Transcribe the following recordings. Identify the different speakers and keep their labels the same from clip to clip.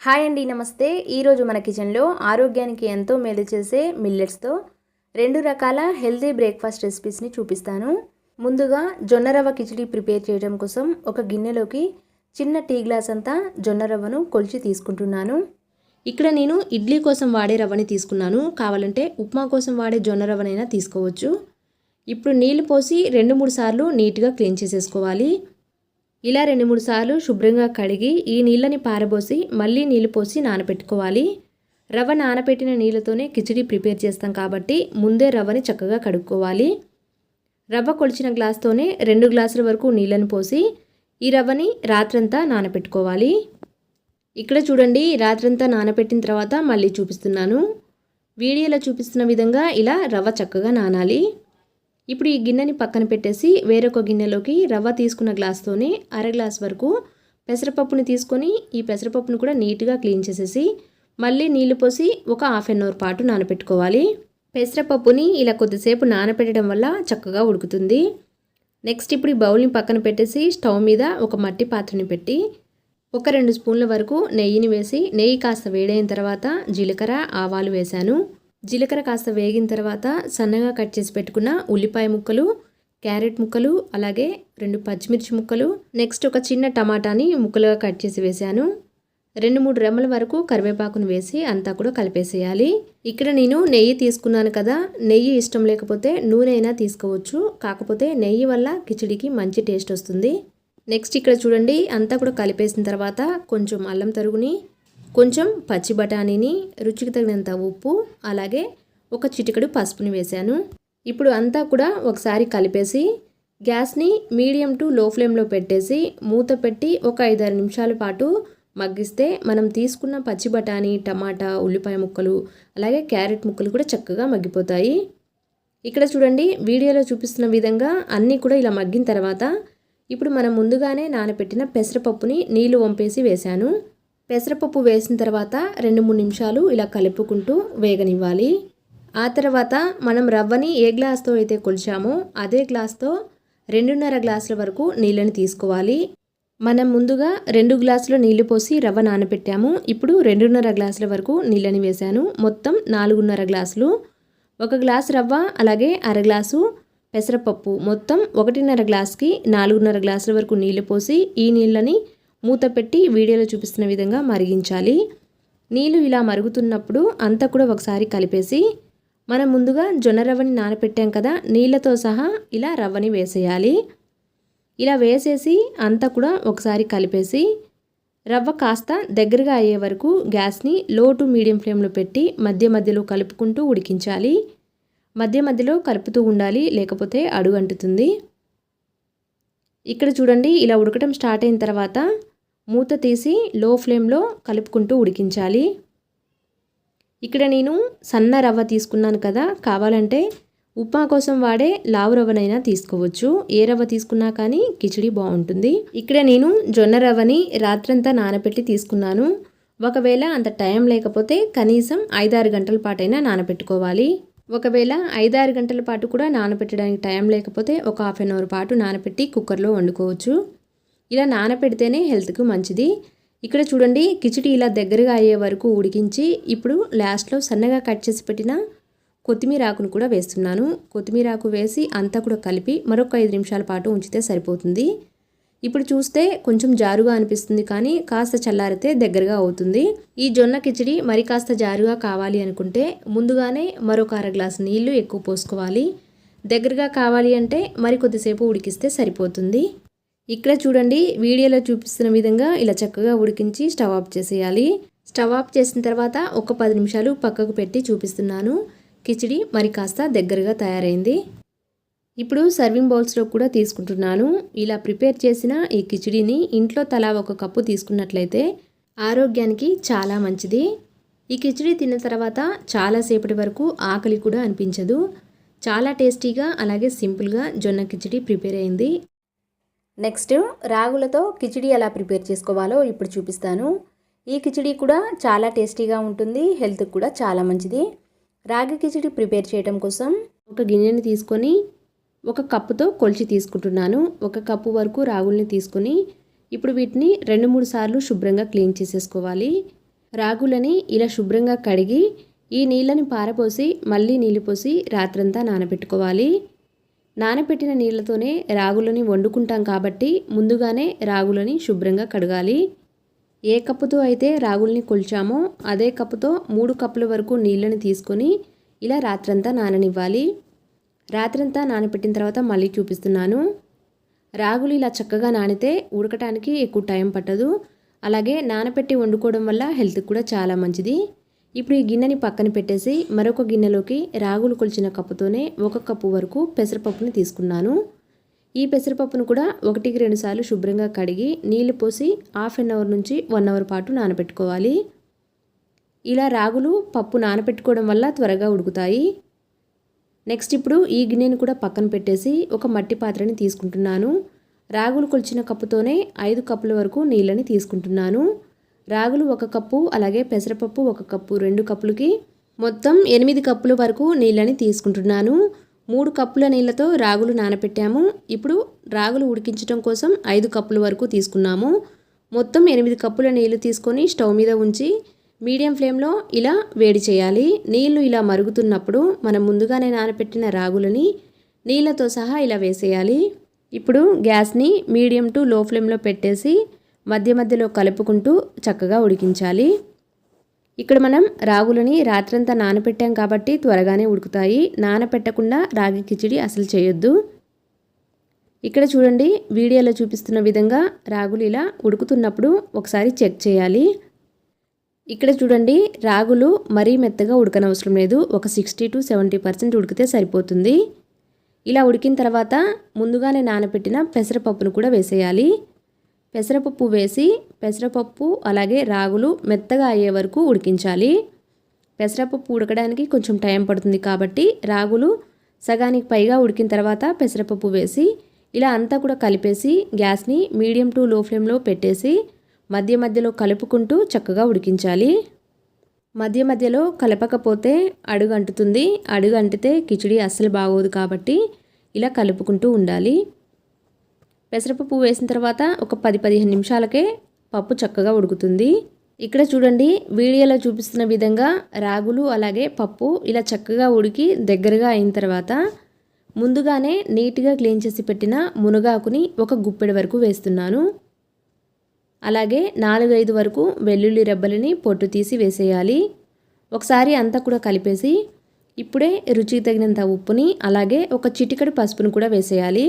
Speaker 1: Hi అండి నమస్తే. ఈరోజు మన కిచెన్లో ఆరోగ్యానికి ఎంతో మేలు చేసే మిల్లెట్స్తో రెండు రకాల హెల్తీ బ్రేక్ఫాస్ట్ రెసిపీస్ని చూపిస్తాను. ముందుగా జొన్న రవ్వ కిచిడి ప్రిపేర్ చేయడం కోసం ఒక గిన్నెలోకి చిన్న టీ గ్లాస్ అంతా జొన్న రవ్వను కొలిచి తీసుకుంటున్నాను. ఇక్కడ నేను ఇడ్లీ కోసం వాడే రవ్వని తీసుకున్నాను. కావాలంటే ఉప్మా కోసం వాడే జొన్న రవ్వనైనా తీసుకోవచ్చు. ఇప్పుడు నీళ్ళు పోసి రెండు మూడు సార్లు నీట్గా క్లీన్ చేసేసుకోవాలి. ఇలా రెండు మూడు సార్లు శుభ్రంగా కడిగి ఈ నీళ్ళని పారబోసి మళ్ళీ నీళ్ళు పోసి నానబెట్టుకోవాలి రవ్వ నానబెట్టిన నీళ్ళతోనే కిచిడి ప్రిపేర్ చేస్తాం కాబట్టి ముందే రవ్వని చక్కగా కడుక్కోవాలి. రవ్వ కొలిచిన గ్లాస్తోనే రెండు గ్లాసుల వరకు నీళ్ళని పోసి ఈ రవ్వని రాత్రంతా నానబెట్టుకోవాలి ఇక్కడ చూడండి రాత్రంతా నానబెట్టిన తర్వాత మళ్ళీ చూపిస్తున్నాను. వీడియోలో చూపిస్తున్న విధంగా ఇలా రవ్వ చక్కగా నానాలి. ఇప్పుడు ఈ గిన్నెని పక్కన పెట్టేసి వేరొక గిన్నెలోకి రవ్వ తీసుకున్న గ్లాస్తోనే అర గ్లాస్ వరకు పెసరపప్పుని తీసుకొని ఈ పెసరపప్పును కూడా నీట్గా క్లీన్ చేసేసి మళ్ళీ నీళ్ళు పోసి ఒక హాఫ్ అన్ అవర్ పాటు నానబెట్టుకోవాలి. పెసరపప్పుని ఇలా కొద్దిసేపు నానబెట్టడం వల్ల చక్కగా ఉడుకుతుంది. నెక్స్ట్ ఇప్పుడు ఈ బౌల్ని పక్కన పెట్టేసి స్టవ్ మీద ఒక మట్టి పాత్రని పెట్టి ఒక రెండు స్పూన్ల వరకు నెయ్యిని వేసి నెయ్యి కాస్త వేడైన తర్వాత జీలకర్ర ఆవాలు వేశాను. జీలకర్ర కాస్త వేగిన తర్వాత సన్నగా కట్ చేసి పెట్టుకున్న ఉల్లిపాయ ముక్కలు క్యారెట్ ముక్కలు అలాగే రెండు పచ్చిమిర్చి ముక్కలు. నెక్స్ట్ ఒక చిన్న టమాటాని ముక్కలుగా కట్ చేసి వేశాను. రెండు మూడు రెమ్మల వరకు కరివేపాకును వేసి అంతా కూడా కలిపేసేయాలి. ఇక్కడ నేను నెయ్యి తీసుకున్నాను కదా నెయ్యి ఇష్టం లేకపోతే నూనె అయినా తీసుకోవచ్చు. కాకపోతే నెయ్యి వల్ల కిచిడికి మంచి టేస్ట్ వస్తుంది. నెక్స్ట్ ఇక్కడ చూడండి అంతా కూడా కలిపేసిన తర్వాత కొంచెం అల్లం తరుగుని కొంచెం పచ్చి బఠానీని రుచికి తగినంత ఉప్పు అలాగే ఒక చిటికెడు పసుపుని వేశాను. ఇప్పుడు అంతా కూడా ఒకసారి కలిపేసి గ్యాస్ని మీడియం టు లో ఫ్లేమ్లో పెట్టేసి మూత పెట్టి ఒక ఐదారు నిమిషాల పాటు మగ్గిస్తే మనం తీసుకున్న పచ్చి బఠానీ టమాటా ఉల్లిపాయ ముక్కలు అలాగే క్యారెట్ ముక్కలు కూడా చక్కగా మగ్గిపోతాయి. ఇక్కడ చూడండి వీడియోలో చూపిస్తున్న విధంగా అన్నీ కూడా ఇలా మగ్గిన తర్వాత ఇప్పుడు మనం ముందుగానే నానబెట్టిన పెసరపప్పుని నీళ్ళు వంపేసి వేశాను. పెసరపప్పు వేసిన తర్వాత రెండు మూడు నిమిషాలు ఇలా కలుపుకుంటూ వేగనివ్వాలి. ఆ తర్వాత మనం రవ్వని ఏ గ్లాస్తో అయితే కొలిచామో అదే గ్లాస్తో రెండున్నర గ్లాసుల వరకు నీళ్ళని తీసుకోవాలి. మనం ముందుగా రెండు గ్లాసుల నీళ్ళు పోసి రవ్వ నానబెట్టాము ఇప్పుడు రెండున్నర గ్లాసుల వరకు నీళ్ళని వేశాను. మొత్తం నాలుగున్నర గ్లాసులు. ఒక గ్లాసు రవ్వ అలాగే అర గ్లాసు పెసరపప్పు. మొత్తం ఒకటిన్నర గ్లాస్కి నాలుగున్నర గ్లాసుల వరకు నీళ్ళు పోసి ఈ నీళ్ళని మూత పెట్టి వీడియోలో చూపిస్తున్న విధంగా మరిగించాలి. నీళ్ళు ఇలా మరుగుతున్నప్పుడు అంతా కూడా ఒకసారి కలిపేసి మనం ముందుగా జొన్న రవ్వని నానపెట్టాం కదా నీళ్ళతో సహా ఇలా రవ్వని వేసేయాలి. ఇలా వేసేసి అంతా కూడా ఒకసారి కలిపేసి రవ్వ కాస్త దగ్గరగా అయ్యే వరకు గ్యాస్ని లో టు మీడియం ఫ్లేమ్లో పెట్టి మధ్య మధ్యలో కలుపుకుంటూ ఉడికించాలి. మధ్య మధ్యలో కలుపుతూ ఉండాలి లేకపోతే అడుగు అంటుతుంది ఇక్కడ చూడండి ఇలా ఉడకటం స్టార్ట్ అయిన తర్వాత మూత తీసి లో ఫ్లేమ్లో కలుపుకుంటూ ఉడికించాలి. ఇక్కడ నేను సన్న రవ్వ తీసుకున్నాను కదా కావాలంటే ఉప్మా కోసం వాడే లావు రవ్వనైనా తీసుకోవచ్చు. ఏ రవ్వ తీసుకున్నా కానీ కిచిడి బాగుంటుంది. ఇక్కడ నేను జొన్న రవ్వని రాత్రంతా నానబెట్టి తీసుకున్నాను. ఒకవేళ అంత టైం లేకపోతే కనీసం ఐదారు గంటల పాటైనా నానబెట్టుకోవాలి ఒకవేళ ఐదారు గంటల పాటు కూడా నానబెట్టడానికి టైం లేకపోతే ఒక హాఫ్ అన్ అవర్ పాటు నానబెట్టి కుక్కర్లో వండుకోవచ్చు. ఇలా నానపెడితేనే హెల్త్కు మంచిది. ఇక్కడ చూడండి కిచిడి ఇలా దగ్గరగా అయ్యే వరకు ఉడికించి ఇప్పుడు లాస్ట్లో సన్నగా కట్ చేసి పెట్టిన కొత్తిమీర ఆకును కూడా వేస్తున్నాను. కొత్తిమీర ఆకు వేసి అంతా కూడా కలిపి మరొక ఐదు నిమిషాల పాటు ఉంచితే సరిపోతుంది. ఇప్పుడు చూస్తే కొంచెం జారుగా అనిపిస్తుంది కానీ కాస్త చల్లారితే దగ్గరగా అవుతుంది. ఈ జొన్న కిచిడి మరి కాస్త జారుగా కావాలి అనుకుంటే ముందుగానే మరొక అర గ్లాసు నీళ్ళు ఎక్కువ పోసుకోవాలి. దగ్గరగా కావాలి అంటే మరి కొద్దిసేపు ఉడికిస్తే సరిపోతుంది. ఇక్కడ చూడండి వీడియోలో చూపిస్తున్న విధంగా ఇలా చక్కగా ఉడికించి స్టవ్ ఆఫ్ చేసేయాలి. స్టవ్ ఆఫ్ చేసిన తర్వాత ఒక పది నిమిషాలు పక్కకు పెట్టి చూపిస్తున్నాను. కిచిడి మరి కాస్త దగ్గరగా తయారైంది. ఇప్పుడు సర్వింగ్ బౌల్స్లో కూడా తీసుకుంటున్నాను. ఇలా ప్రిపేర్ చేసిన ఈ కిచిడిని ఇంట్లో తలా ఒక కప్పు తీసుకున్నట్లయితే ఆరోగ్యానికి చాలా మంచిది. ఈ కిచిడి తిన్న తర్వాత చాలాసేపటి వరకు ఆకలి కూడా అనిపించదు. చాలా టేస్టీగా అలాగే సింపుల్గా జొన్న కిచిడి ప్రిపేర్ అయింది. నెక్స్ట్ రాగులతో కిచిడి ఎలా ప్రిపేర్ చేసుకోవాలో ఇప్పుడు చూపిస్తాను. ఈ కిచిడి కూడా చాలా టేస్టీగా ఉంటుంది హెల్త్కి కూడా చాలా మంచిది. రాగి కిచిడి ప్రిపేర్ చేయడం కోసం ఒక గిన్నెని తీసుకొని ఒక కప్పుతో కొలిచి తీసుకుంటున్నాను. ఒక కప్పు వరకు రాగుల్ని తీసుకొని ఇప్పుడు వీటిని రెండు మూడు సార్లు శుభ్రంగా క్లీన్ చేసేసుకోవాలి. రాగులని ఇలా శుభ్రంగా కడిగి ఈ నీళ్ళని పారపోసి మళ్ళీ నీళ్ళు పోసి రాత్రంతా నానబెట్టుకోవాలి. నానబెట్టిన నీళ్ళతోనే రాగులని వండుకుంటాం కాబట్టి ముందుగానే రాగులని శుభ్రంగా కడగాలి. ఏ కప్పుతో అయితే రాగుల్ని కొల్చామో అదే కప్పుతో మూడు కప్పుల వరకు నీళ్ళని తీసుకొని ఇలా రాత్రంతా నాననివ్వాలి. రాత్రంతా నానబెట్టిన తర్వాత మళ్ళీ చూపిస్తున్నాను. రాగులు ఇలా చక్కగా నానితే ఉడకటానికి ఎక్కువ టైం పట్టదు. అలాగే నానబెట్టి వండుకోవడం వల్ల హెల్త్కి కూడా చాలా మంచిది. ఇప్పుడు ఈ గిన్నెని పక్కన పెట్టేసి మరొక గిన్నెలోకి రాగులు కొలిచిన కప్పుతోనే ఒక కప్పు వరకు పెసరపప్పుని తీసుకున్నాను. ఈ పెసరపప్పును కూడా ఒకటికి రెండు సార్లు శుభ్రంగా కడిగి నీళ్ళు పోసి హాఫ్ అన్ అవర్ నుంచి వన్ అవర్ పాటు నానబెట్టుకోవాలి. ఇలా రాగులు పప్పు నానబెట్టుకోవడం వల్ల త్వరగా ఉడుకుతాయి. నెక్స్ట్ ఇప్పుడు ఈ గిన్నెను కూడా పక్కన పెట్టేసి ఒక మట్టి పాత్రని తీసుకుంటున్నాను. రాగులు కొలిచిన కప్పుతోనే ఐదు కప్పుల వరకు నీళ్ళని తీసుకుంటున్నాను. రాగులు ఒక కప్పు అలాగే పెసరపప్పు ఒక కప్పు రెండు కప్పులకి మొత్తం ఎనిమిది కప్పుల వరకు నీళ్ళని తీసుకుంటున్నాను. మూడు కప్పుల నీళ్ళతో రాగులు నానపెట్టాము. ఇప్పుడు రాగులు ఉడికించడం కోసం ఐదు కప్పుల వరకు తీసుకున్నాము. మొత్తం ఎనిమిది కప్పుల నీళ్ళు తీసుకొని స్టవ్ మీద ఉంచి మీడియం ఫ్లేమ్లో ఇలా వేడి చేయాలి. నీళ్ళు ఇలా మరుగుతున్నప్పుడు మనం ముందుగానే నానపెట్టిన రాగులని నీళ్ళతో సహా ఇలా వేసేయాలి. ఇప్పుడు గ్యాస్ని మీడియం టు లో ఫ్లేమ్లో పెట్టేసి మధ్య మధ్యలో కలుపుకుంటూ చక్కగా ఉడికించాలి. ఇక్కడ మనం రాగులని రాత్రంతా నానపెట్టాం కాబట్టి త్వరగానే ఉడుకుతాయి. నానపెట్టకుండా రాగి కిచిడి అసలు చేయొద్దు. ఇక్కడ చూడండి వీడియోలో చూపిస్తున్న విధంగా రాగులు ఇలా ఉడుకుతున్నప్పుడు ఒకసారి చెక్ చేయాలి. ఇక్కడ చూడండి రాగులు మరీ మెత్తగా ఉడకనవసరం లేదు. ఒక సిక్స్టీ టు సెవెంటీ పర్సెంట్ ఉడికితే సరిపోతుంది. ఇలా ఉడికిన తర్వాత ముందుగానే నానబెట్టిన పెసరపప్పును కూడా వేసేయాలి. పెసరపప్పు వేసి పెసరపప్పు అలాగే రాగులు మెత్తగా అయ్యే వరకు ఉడికించాలి. పెసరపప్పు ఉడకడానికి కొంచెం టైం పడుతుంది కాబట్టి రాగులు సగానికి పైగా ఉడికిన తర్వాత పెసరపప్పు వేసి ఇలా అంతా కూడా కలిపేసి గ్యాస్ని మీడియం టు లో ఫ్లేమ్లో పెట్టేసి మధ్య మధ్యలో కలుపుకుంటూ చక్కగా ఉడికించాలి. మధ్య మధ్యలో కలపకపోతే అడుగు అంటుతుంది అడుగు అంటితే కిచిడి అస్సలు బాగోదు కాబట్టి ఇలా కలుపుకుంటూ ఉండాలి. పెసరపప్పు వేసిన తర్వాత ఒక పది పదిహేను నిమిషాలకే పప్పు చక్కగా ఉడుకుతుంది. ఇక్కడ చూడండి వీడియోలో చూపిస్తున్న విధంగా రాగులు అలాగే పప్పు ఇలా చక్కగా ఉడికి దగ్గరగా అయిన తర్వాత ముందుగానే నీట్గా క్లీన్ చేసి పెట్టిన మునగాకుని ఒక గుప్పెడి వరకు వేస్తున్నాను. అలాగే నాలుగైదు వరకు వెల్లుల్లి రెబ్బలని పొట్టు తీసి వేసేయాలి. ఒకసారి అంతా కూడా కలిపేసి ఇప్పుడే రుచికి తగినంత ఉప్పుని అలాగే ఒక చిటికడి పసుపును కూడా వేసేయాలి.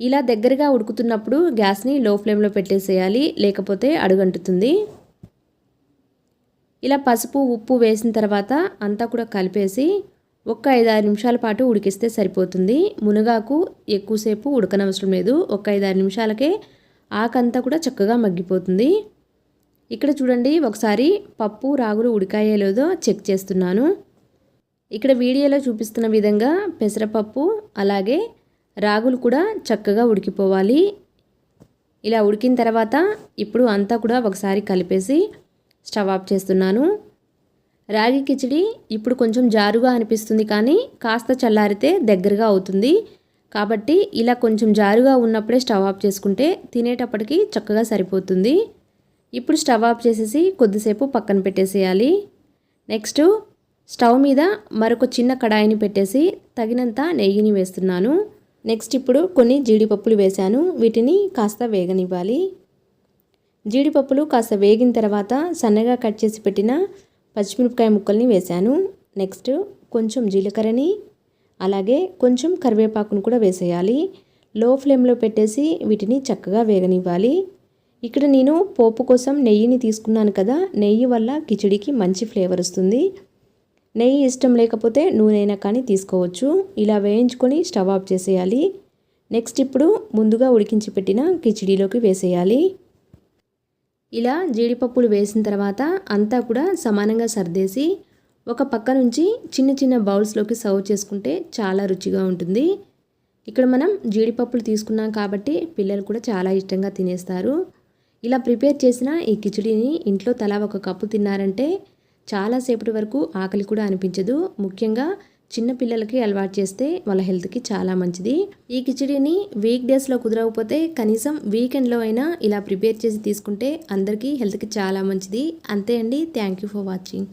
Speaker 1: ఇలా దగ్గరగా ఉడుకుతున్నప్పుడు గ్యాస్ని లో ఫ్లేమ్లో పెట్టేసేయాలి లేకపోతే అడుగంటుతుంది. ఇలా పసుపు ఉప్పు వేసిన తర్వాత అంతా కూడా కలిపేసి ఒక ఐదారు నిమిషాల పాటు ఉడికిస్తే సరిపోతుంది. మునగాకు ఎక్కువసేపు ఉడకనవసరం లేదు. ఒక ఐదారు నిమిషాలకే ఆకంతా కూడా చక్కగా మగ్గిపోతుంది. ఇక్కడ చూడండి ఒకసారి పప్పు రాగులు ఉడికాయో లేదో చెక్ చేస్తున్నాను. ఇక్కడ వీడియోలో చూపిస్తున్న విధంగా పెసరపప్పు అలాగే రాగులు కూడా చక్కగా ఉడికిపోవాలి. ఇలా ఉడికిన తర్వాత ఇప్పుడు అంతా కూడా ఒకసారి కలిపేసి స్టవ్ ఆఫ్ చేస్తున్నాను. రాగి కిచిడి ఇప్పుడు కొంచెం జారుగా అనిపిస్తుంది కానీ కాస్త చల్లారితే దగ్గరగా అవుతుంది. కాబట్టి ఇలా కొంచెం జారుగా ఉన్నప్పుడే స్టవ్ ఆఫ్ చేసుకుంటే తినేటప్పటికి చక్కగా సరిపోతుంది. ఇప్పుడు స్టవ్ ఆఫ్ చేసేసి కొద్దిసేపు పక్కన పెట్టేసేయాలి. నెక్స్ట్ స్టవ్ మీద మరొక చిన్న కడాయిని పెట్టేసి తగినంత నెయ్యిని వేస్తున్నాను. నెక్స్ట్ ఇప్పుడు కొన్ని జీడిపప్పులు వేశాను. వీటిని కాస్త వేగనివ్వాలి. జీడిపప్పులు కాస్త వేగిన తర్వాత సన్నగా కట్ చేసి పెట్టిన పచ్చిమిరపకాయ ముక్కల్ని వేశాను. నెక్స్ట్ కొంచెం జీలకర్రని అలాగే కొంచెం కరివేపాకును కూడా వేసేయాలి. లో ఫ్లేమ్లో పెట్టేసి వీటిని చక్కగా వేగనివ్వాలి. ఇక్కడ నేను పోపు కోసం నెయ్యిని తీసుకున్నాను కదా నెయ్యి వల్ల కిచిడికి మంచి ఫ్లేవర్ వస్తుంది. నెయ్యి ఇష్టం లేకపోతే నూనెైనా కానీ తీసుకోవచ్చు. ఇలా వేయించుకొని స్టవ్ ఆఫ్ చేసేయాలి. నెక్స్ట్ ఇప్పుడు ముందుగా ఉడికించి పెట్టిన కిచిడీలోకి వేసేయాలి. ఇలా జీడిపప్పులు వేసిన తర్వాత అంతా కూడా సమానంగా సర్దేసి ఒక పక్క నుంచి చిన్న చిన్న బౌల్స్లోకి సర్వ్ చేసుకుంటే చాలా రుచిగా ఉంటుంది. ఇక్కడ మనం జీడిపప్పులు తీసుకున్నాం కాబట్టి పిల్లలు కూడా చాలా ఇష్టంగా తినేస్తారు. ఇలా ప్రిపేర్ చేసిన ఈ కిచిడిని ఇంట్లో తలా ఒక కప్పు తిన్నారంటే చాలాసేపటి వరకు ఆకలి కూడా అనిపించదు. ముఖ్యంగా చిన్న పిల్లలకి అలవాటు చేస్తే వాళ్ళ హెల్త్కి చాలా మంచిది. ఈ కిచిడిని వీక్ డేస్లో కుదరకపోతే కనీసం వీకెండ్లో అయినా ఇలా ప్రిపేర్ చేసి తీసుకుంటే అందరికీ హెల్త్కి చాలా మంచిది. అంతే అండి. Thank you for watching.